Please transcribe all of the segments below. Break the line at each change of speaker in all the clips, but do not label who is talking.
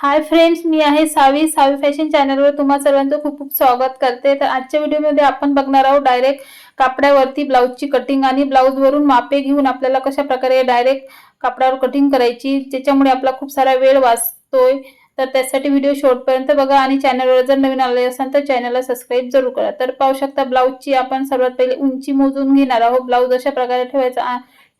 Hi friends मी आहे सावी. सावी fashion चॅनलवर तुम्हा सर्वांचं खूप खूप स्वागत करते. तर आजच्या व्हिडिओमध्ये आपण बघणार आहोत डायरेक्ट कापडावरती ब्लाऊजची कटिंग आणि ब्लाऊजवरून मापे घेऊन आपल्याला कशा प्रकारे डायरेक्ट कापडावर कटिंग करायची ज्याच्यामुळे आपला खूप सारा वेळ वाचतोय. तर त्यासाठी व्हिडिओ शेवटपर्यंत बघा आणि चॅनलवर जर नवीन आले असाल तर चॅनलला सबस्क्राईब जरूर करा. तर पाहू शकता ब्लाऊजची आपण सर्वात पहिले उंची मोजून घेणार आहोत. ब्लाऊज अशा प्रकारे ठेवायचा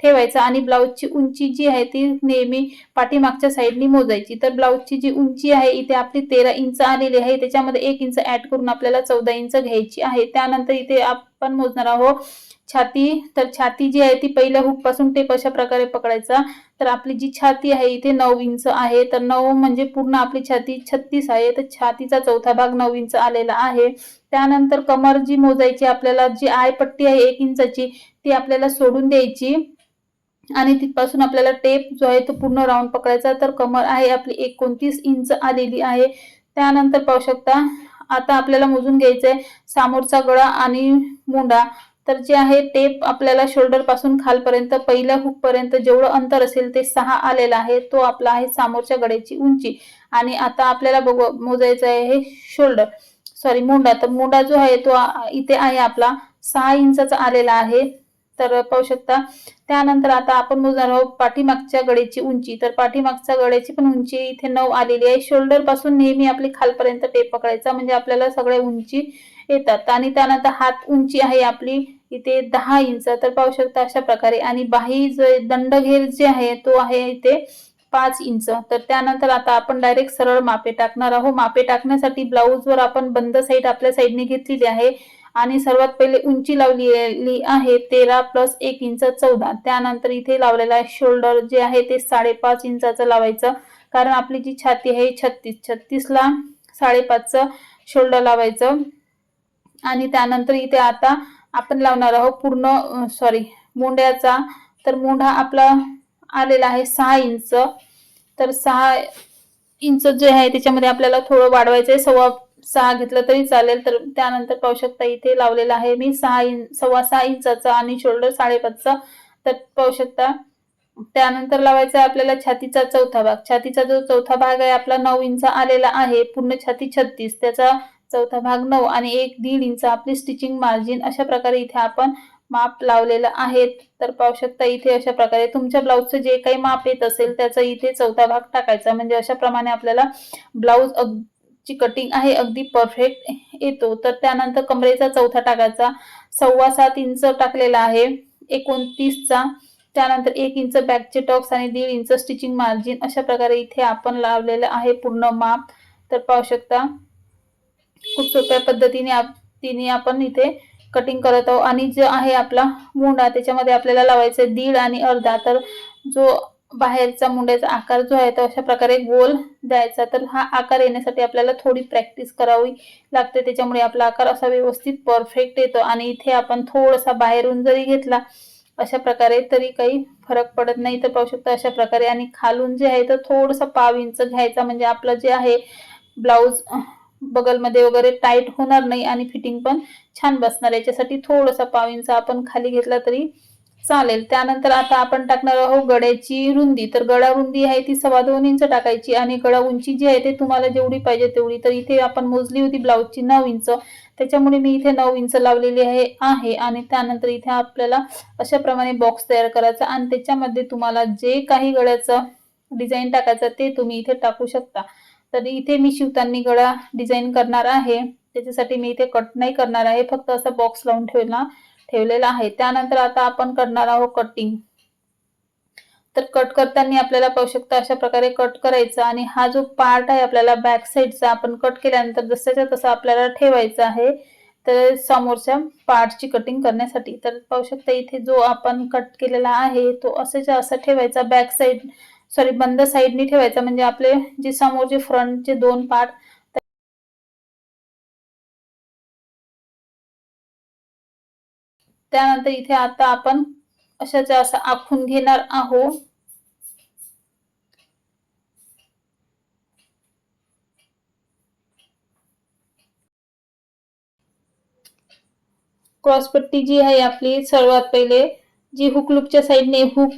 ठेवायचा आणि ब्लाऊजची उंची जी आहे ती नेहमी पाठीमागच्या साईडनी मोजायची. तर ब्लाऊजची जी उंची आहे इथे आपली तेरा इंच आलेली आहे. त्याच्यामध्ये एक इंच ऍड करून आपल्याला चौदा इंच घ्यायची आहे. त्यानंतर इथे आपण मोजणार आहोत छाती. तर छाती जी आहे ती पहिल्या हुकपासून टेप अशा प्रकारे पकडायचा? तर आपली जी छाती आहे इथे नऊ इंच आहे. तर नऊ म्हणजे पूर्ण आपली छाती छत्तीस आहे. तर छातीचा चौथा भाग नऊ इंच आलेला आहे. त्यानंतर कमर जी मोजायची आपल्याला जी आय पट्टी आहे एक इंचाची ती आपल्याला सोडून द्यायची. आणि तिथपासून आपल्याला टेप जो आहे तो पूर्ण राऊंड पकडायचा. तर कमर आहे आपली एकोणतीस इंच आलेली आहे. त्यानंतर पाहू शकता आता आपल्याला मोजून घ्यायचं आहे समोरचा गळा आणि मुंडा. तर जे आहे टेप आपल्याला शोल्डरपासून खालपर्यंत पहिल्या हुक पर्यंत जेवढं अंतर असेल ते सहा आलेला आहे तो आपला आहे समोरच्या गड्याची उंची. आणि आता आपल्याला बघ मोजायचं आहे हे शोल्डर सॉरी मुंडा. तर मुंडा जो आहे तो इथे आहे आपला सहा इंचाचा आलेला आहे. तर पाहू शकता. त्यानंतर आता आपण मोजणार आहोत पाठीमागच्या गळ्याची उंची. तर पाठीमागच्या गळ्याची पण उंची इथे नऊ आलेली आहे. शोल्डरपासून नेहमी आपली खालपर्यंत टेप पकडायचा. म्हणजे आपल्याला सगळ्या उंची येतात. आणि त्यानंतर हात उंची आहे आपली इथे दहा इंच. तर पाहू शकता अशा प्रकारे. आणि बाही जो दंडघेर जे आहे तो आहे इथे पाच इंच. तर त्यानंतर आता आपण डायरेक्ट सरळ मापे टाकणार आहोत. मापे टाकण्यासाठी ब्लाऊजवर आपण बंद साईड आपल्या साईडने घेतलेली आहे. आणि सर्वात पहिले उंची लावलेली आहे तेरा प्लस एक इंच चौदा. त्यानंतर इथे लावलेला आहे शोल्डर जे आहे ते साडेपाच इंचाचं लावायचं. कारण आपली जी छाती आहे छत्तीस छत्तीसला साडेपाचचं शोल्डर लावायचं. आणि त्यानंतर इथे आता आपण लावणार आहोत पूर्ण सॉरी मुंड्याचा. तर मुंढा आपला आलेला आहे सहा इंच. तर सहा इंच जे आहे त्याच्यामध्ये आपल्याला थोडं वाढवायचं आहे सव्वा सहा घेतलं तरी चालेल. तर त्यानंतर पाहू शकता इथे लावलेला आहे मी. सहा इंच सव्वा सहा इंचाचा आणि शोल्डर साडेपाचचा. तर पाहू शकता त्यानंतर लावायचा आहे आपल्याला छातीचा चौथा भाग. छातीचा जो चौथा भाग आहे आपला नऊ इंच आलेला आहे. पूर्ण छाती छत्तीस. त्याचा चौथा भाग नऊ आणि एक दीड इंच आपली स्टिचिंग मार्जिन अशा प्रकारे इथे आपण माप लावलेलं आहेत. तर पाहू शकता इथे अशा प्रकारे तुमच्या ब्लाऊजचं जे काही माप येत असेल त्याचा इथे चौथा भाग टाकायचा. म्हणजे अशा प्रमाणे आपल्याला ब्लाऊज ची कटिंग आहे अगदी परफेक्ट येतो. तर त्यानंतर कमरेचा चौथा टाकायचा. सव्वा सात इंच टाकलेला आहे. एकोणतीसचा. त्यानंतर एक इंच बॅकचे टॉक्स आणि दीड इंच स्टिचिंग मार्जिन अशा प्रकारे इथे आपण लावलेलं आहे पूर्ण माप. तर पाहू शकता खूप सोप्या पद्धतीने आप तिने आपण इथे कटिंग करत आहोत. आणि जे आहे आपला मुंडा त्याच्यामध्ये आपल्याला लावायचं आहे दीड आणि अर्धा. तर जो बाहेरचा मुंड्याचा आकार जो आहे तो अशा प्रकारे गोल द्यायचा. तर हा आकार येण्यासाठी आपल्याला थोडी प्रॅक्टिस करावी लागते. त्याच्यामुळे आपला आकार असा व्यवस्थित परफेक्ट येतो. आणि इथे आपण थोडासा बाहेरून जरी घेतला अशा प्रकारे तरी काही फरक पडत नाही. तर पाहू शकता अशा प्रकारे. आणि खालून जे आहे तर थोडंसं पाव इंच घ्यायचा. म्हणजे आपलं जे आहे ब्लाऊज बगलमध्ये वगैरे टाईट होणार नाही आणि फिटिंग पण छान बसणार. याच्यासाठी थोडासा पाव इंच आपण खाली घेतला तरी चालेल. त्यानंतर आता आपण टाकणार आहोत गड्याची रुंदी. तर गळा रुंदी आहे ती सव्वा दोन इंच टाकायची आणि गळा उंची जी आहे ते तुम्हाला जेवढी पाहिजे तेवढी. तर इथे आपण मोजली होती ब्लाऊजची नऊ इंच. त्याच्यामुळे मी इथे नऊ इंच लावलेली आहे आहे. आणि त्यानंतर इथे आपल्याला अशाप्रमाणे बॉक्स तयार करायचा आणि त्याच्यामध्ये तुम्हाला जे काही गळ्याचं डिझाईन टाकायचं ते तुम्ही इथे टाकू शकता. तर इथे मी शिवताना गळा डिझाईन करणार आहे. त्याच्यासाठी मी इथे कट नाही करणार आहे. फक्त असा बॉक्स लावून ठेवला ठेवलेला आहे. त्यानंतर आता आपण करणार आहोत कटिंग तर कट करताना आपल्याला पाहू शकता अशा प्रकारे कट करायचा आणि हा जो पार्ट आहे आपल्याला बॅक साईडचा आपण कट केल्यानंतर जसाच्या तसा आपल्याला ठेवायचा आहे. तर समोरच्या पार्टची कटिंग करण्यासाठी. तर पाहू शकता इथे जो आपण कट केलेला आहे तो असाच्या असा ठेवायचा बॅक साईड सॉरी बंद साईडनी ठेवायचा. म्हणजे आपले जे समोरचे फ्रंटचे दोन पार्ट त्यानंतर इथे आता आपण अशाच असं आखून घेणार आहोत. क्रॉसपट्टी जी आहे आपली सर्वात पहिले जी हुकलूपच्या साईडने हुक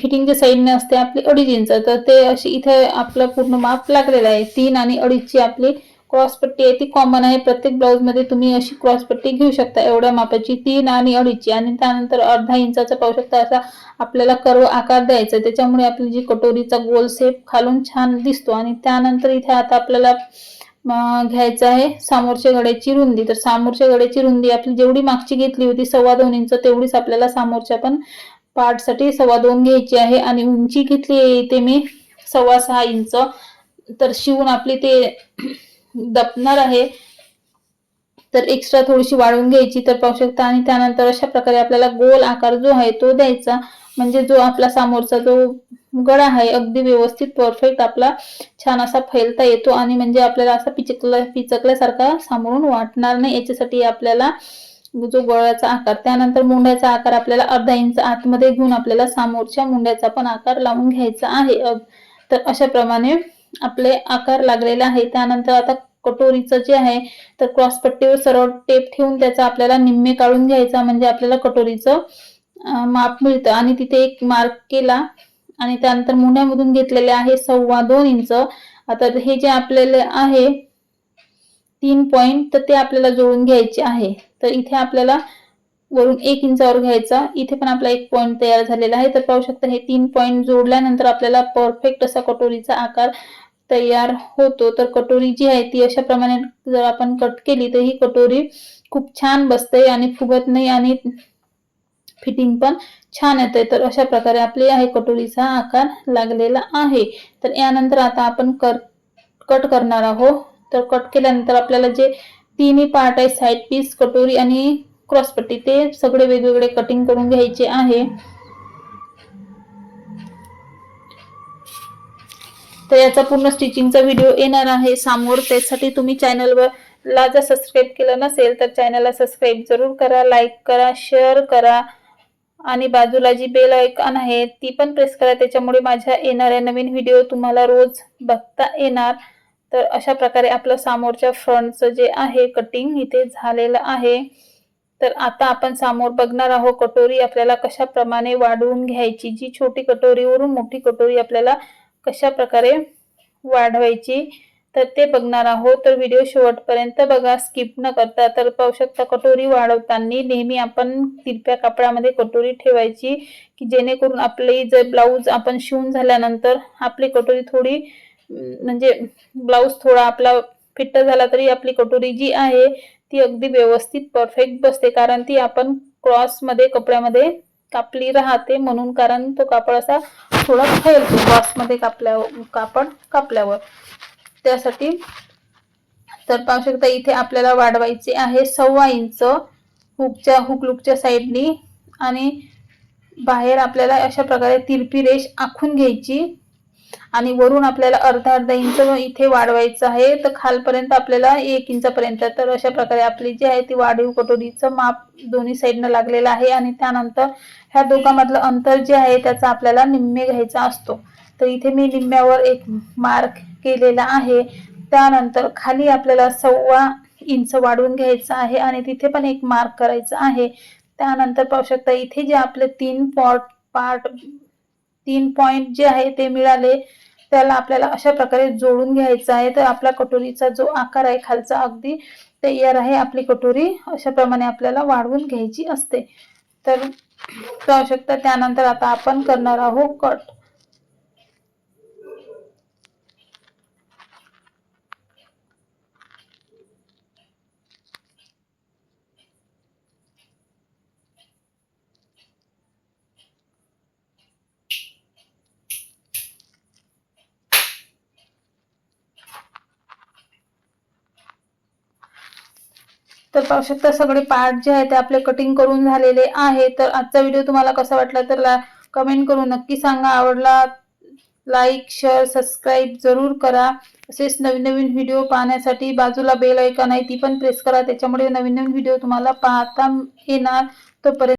फिटिंगच्या साईडने असते आपली अडीच इंच तर ते अशी इथे आपलं पूर्ण माप लागलेलं आहे. तीन आणि अडीचची आपली क्रॉसपट्टी आहे. ती कॉमन आहे. प्रत्येक ब्लाऊजमध्ये तुम्ही अशी क्रॉसपट्टी घेऊ शकता. एवढ्या मापाची तीन आणि अडीचची. आणि त्यानंतर अर्धा इंचाचा पाहू शकता असा आपल्याला कर्व आकार द्यायचा त्याच्यामुळे आपली जी कटोरीचा गोल शेप खालून छान दिसतो. आणि त्यानंतर इथे आता आपल्याला घ्यायचं आहे सामोरच्या गड्याची रुंदी. तर सामोरच्या गड्याची रुंदी आपली जेवढी मागची घेतली होती सव्वा दोन इंच तेवढीच आपल्याला सामोरच्या पण पार्टसाठी सव्वा दोन घ्यायची आहे आणि उंची घेतली ते मी सव्वा सहा इंच. तर शिवून आपली ते दपणार आहे. तर एक्स्ट्रा थोडीशी वाढवून घ्यायची तर पाहू शकता. आणि त्यानंतर अशा प्रकारे आपल्याला गोल आकार जो आहे तो द्यायचा. म्हणजे जो आपला समोरचा जो गळा आहे अगदी व्यवस्थित परफेक्ट आपला छान असा फैलता येतो. आणि म्हणजे आपल्याला असा पिचकला पिचकल्यासारखा सामोरून वाटणार नाही. याच्यासाठी आपल्याला जो गळ्याचा आकार त्यानंतर मुंड्याचा आकार आपल्याला अर्धा इंच आतमध्ये घेऊन आपल्याला समोरच्या मुंड्याचा पण आकार लावून घ्यायचा आहे. तर अशा प्रमाणे आपले आकार लागलेला आहे. त्यानंतर आता कटोरीचं जे आहे तर क्रॉस पट्टीवर सरळ टेप ठेवून त्याचा आपल्याला निम्मे काढून घ्यायचा म्हणजे आपल्याला कटोरीचं माप मिळतं. आणि तिथे एक मार्क केला आणि त्यानंतर मुंड्यामधून घेतलेले आहे सव्वा दोन इंच. आता हे जे आपल्याला आहे तीन पॉइंट तर ते आपल्याला जोडून घ्यायचे आहे. तर इथे आपल्याला वरून एक इंचावर घ्यायचा. इथे पण आपला एक पॉइंट तयार झालेला आहे. तर पाहू शकता हे तीन पॉइंट जोडल्यानंतर आपल्याला परफेक्ट असा कटोरीचा आकार तयार होतो. तर कटोरी जी आहे ती अशा प्रमाणे जर आपण कट केली तर ही कटोरी खूप छान बसते आणि फुगत नाही आणि फिटिंग पण छान येते. तर अशा प्रकारे आपली आहे कटोरीचा आकार लागलेला आहे. तर यानंतर आता आपण कर कट करणार आहोत. तर कट केल्यानंतर आपल्याला जे तिन्ही पार्ट आहे साईड पीस कटोरी आणि क्रॉसपट्टी ते सगळे वेगवेगळे कटिंग करून घ्यायचे आहे. तर याचा पूर्ण स्टिचिंगचा व्हिडिओ येणार आहे समोर. त्यासाठी तुम्ही चॅनलवर ला जर सबस्क्राईब केलं नसेल तर चॅनलला सबस्क्राईब जरूर करा लाईक करा शेअर करा. आणि बाजूला जी बेल ऐकन आहे ती पण प्रेस करा. त्याच्यामुळे माझ्या येणाऱ्या नवीन व्हिडिओ तुम्हाला रोज बघता येणार. तर अशा प्रकारे आपलं समोरच्या फ्रंटचं जे आहे कटिंग इथे झालेलं आहे. तर आता आपण समोर बघणार आहोत कटोरी आपल्याला कशाप्रमाणे वाढवून घ्यायची जी छोटी कटोरीवरून मोठी कटोरी आपल्याला कशा प्रकारे वाढवायची तर ते बघणार आहोत. तर व्हिडिओ शेवटपर्यंत बघा स्किप न करता. तर पाहू शकता कटोरी वाढवताना नेहमी आपण तिरप्या कापडामध्ये कटोरी ठेवायची की जेणेकरून आपली जर ब्लाऊज आपण शिवून झाल्यानंतर आपली कटोरी थोडी म्हणजे ब्लाऊज थोडा आपला फिट्ट झाला तरी आपली कटोरी जी आहे ती अगदी व्यवस्थित परफेक्ट बसते. कारण ती आपण क्रॉसमध्ये कपड्यामध्ये कापली राहते म्हणून कारण तो कापड असा थोडा फैलतो क्रॉसमध्ये कापल्यावर कापड कापल्यावर. त्यासाठी तर पाहू शकता इथे आपल्याला वाढवायचे आहे सव्वा इंच हुकच्या हुक लुकच्या साईडनी आणि बाहेर आपल्याला अशा प्रकारे तिरपी रेष आखून घ्यायची. आणि वरून आपल्याला अर्धा अर्धा इंच इथे वाढवायचं आहे तर खालपर्यंत आपल्याला एक इंचापर्यंत. तर अशा प्रकारे आपली जी आहे ती वाढीव कटोरीचं माप दोन्ही साईडनं लागलेलं आहे आणि त्यानंतर ह्या दोघांमधलं अंतर जे आहे त्याचा आपल्याला निम्मे घ्यायचा असतो. तर इथे मी निम्म्यावर एक मार्क केलेला आहे. त्यानंतर खाली आपल्याला सव्वा इंच वाढवून घ्यायचं आहे आणि तिथे पण एक मार्क करायचा आहे. त्यानंतर पाहू शकता इथे जे आपले तीन पॉट पार्ट तीन पॉइंट जे आहे ते मिळाले. त्याला आपल्याला अशा प्रकारे जोडून घ्यायचं आहे. तर आपला कटोरीचा जो आकार आहे खालचा अगदी तयार आहे. आपली कटोरी अशा प्रमाणे आपल्याला वाढवून घ्यायची असते. तर पाहू शकता त्यानंतर आता आपण करणार आहोत कट तर पाहू शकता सगळे पार्ट जे आहे ते आपले कटिंग करून झालेले आहे तर आजचा व्हिडिओ तुम्हाला कसा वाटला तर कमेंट करून नक्की सांगा. आवडला लाईक शेअर सबस्क्राईब जरूर करा. तसेच नवीन नवीन व्हिडिओ पाहण्यासाठी बाजूला बेल ऐकन आहे ती पण प्रेस करा. त्याच्यामुळे नवीन नवीन व्हिडिओ तुम्हाला पाहता येणार. तोपर्यंत